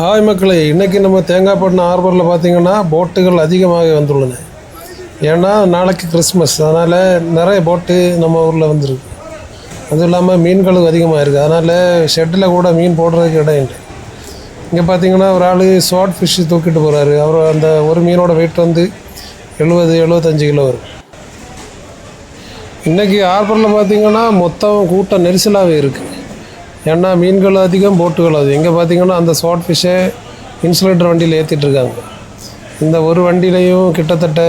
Hi மக்களே இன்றைக்கி நம்ம தேங்காய்பட்டினம் ஹார்பரில் பார்த்திங்கன்னா போட்டுகள் அதிகமாக வந்துள்ளன ஏன்னா நாளைக்கு கிறிஸ்மஸ் அதனால் நிறைய போட்டு நம்ம ஊரில் வந்துருக்கு. அதுவும் இல்லாமல் மீன்களும் அதிகமாக இருக்குது அதனால் ஷெட்டில் கூட மீன் போடுறதுக்கு இடம் இல்லை. இங்கே பார்த்தீங்கன்னா ஒரு ஆள் ஷார்ட் ஃபிஷ்ஷு தூக்கிட்டு போகிறாரு அவர் அந்த ஒரு மீனோட வெயிட் வந்து எழுபது எழுபத்தஞ்சு கிலோ வரும். இன்றைக்கி ஹார்பரில் பார்த்தீங்கன்னா மொத்தம் கூட்டம் நெரிசலாகவே இருக்குது ஏன்னா மீன்கள் அதிகம் போட்டுகள் அதிகம். இங்கே பார்த்தீங்கன்னா அந்த ஷார்ட் ஃபிஷ்ஷை இன்சுலேட்டர் வண்டியில் ஏற்றிட்டுருக்காங்க இந்த ஒரு வண்டியிலையும் கிட்டத்தட்ட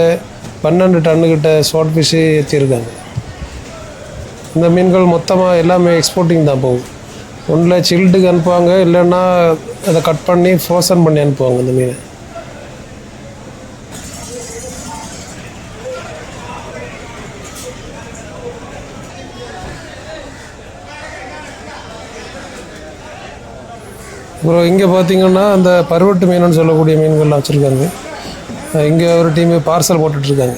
பன்னெண்டு டன்னுக்கிட்ட ஷார்ட் ஃபிஷ்ஷு ஏற்றிருக்காங்க இந்த மீன்கள் மொத்தமாக எல்லாமே எக்ஸ்போர்ட்டிங் தான் போகும். ஒன்றில் சில்டுக்கு அனுப்புவாங்க இல்லைன்னா அதை கட் பண்ணி ஃப்ரோசன் பண்ணி அனுப்புவாங்க இந்த மீனை. அப்புறம் இங்கே பார்த்தீங்கன்னா அந்த பருவட்டு மீனுன்னு சொல்லக்கூடிய மீன்கள்லாம் வச்சுருக்காங்க. இங்கே ஒரு டீமு பார்சல் போட்டுட்ருக்காங்க.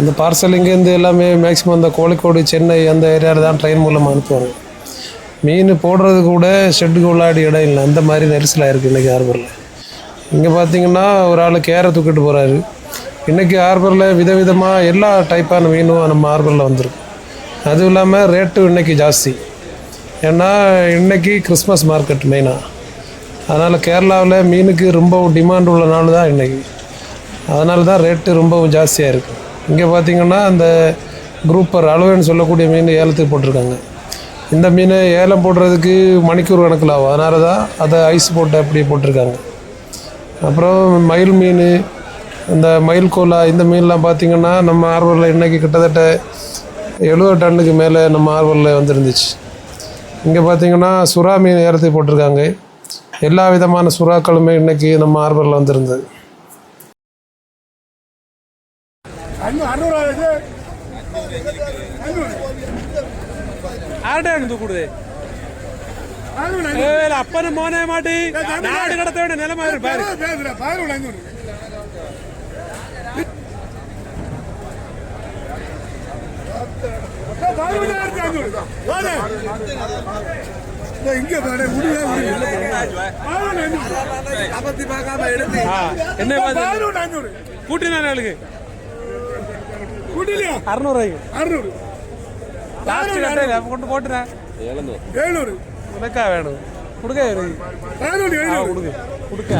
இந்த பார்சல் இங்கேருந்து எல்லாமே மேக்ஸிமம் அந்த கோழிக்கோடு சென்னை அந்த ஏரியாவில் தான் ட்ரெயின் மூலமாக அனுப்புவாங்க. மீன் போடுறது கூட ஷெட்டுக்கு உள்ளாடி இடம் இல்லை. அந்த மாதிரி நெரிசலாக இருக்குது இன்றைக்கி ஹார்பரில் இங்கே பார்த்தீங்கன்னா ஒரு ஆள் கேரை தூக்கிட்டு போகிறாரு இன்றைக்கி ஹார்பரில் விதவிதமாக எல்லா டைப்பான மீனும் நம்ம ஹார்பரில் வந்திருக்கு. அதுவும் இல்லாமல் ரேட்டு இன்றைக்கி ஜாஸ்தி. ஏன்னா இன்றைக்கி கிறிஸ்மஸ் மார்க்கெட் மெயினாக அதனால் கேரளாவில் மீனுக்கு ரொம்ப டிமாண்ட் உள்ள நாள் தான் இன்றைக்கி அதனால தான் ரேட்டு ரொம்பவும் ஜாஸ்தியாக இருக்குது இங்கே பார்த்தீங்கன்னா அந்த குரூப்பர் அளவுன்னு சொல்லக்கூடிய மீன் ஏலத்துக்கு போட்டிருக்காங்க. இந்த மீன் ஏலம் போடுறதுக்கு மணிக்கூர் கணக்கில் ஆகும். அதனால தான் அதை ஐஸ் போட்டு அப்படி போட்டிருக்காங்க. அப்புறம் மயில் மீன் இந்த மயில் கோலா இந்த மீன்லாம் பார்த்திங்கன்னா நம்ம ஆர்வரில் இன்றைக்கி கிட்டத்தட்ட எழுபது டன்னுக்கு மேலே நம்ம ஆர்வலில் வந்துருந்துச்சு. இங்கே பார்த்தீங்கன்னா சுறா மீன் ஏறத்தை போட்டிருக்காங்க. எல்லா விதமான சுறாக்களுமே இன்றைக்கி நம்ம ஆர்பரில் வந்திருந்தது. அப்பனும் மோனே மாட்டி. நாடு கடத்த வேண்டிய நிலைமை இருப்பாரு கூட்டினாரு ஆளுக்கு கூட்டிலையா அறுநூறு அறுநூறு கொண்டு போட்டுறேன் எழுநூறு உனக்கா வேணும் கொடுக்க கொடுக்க கொடுக்க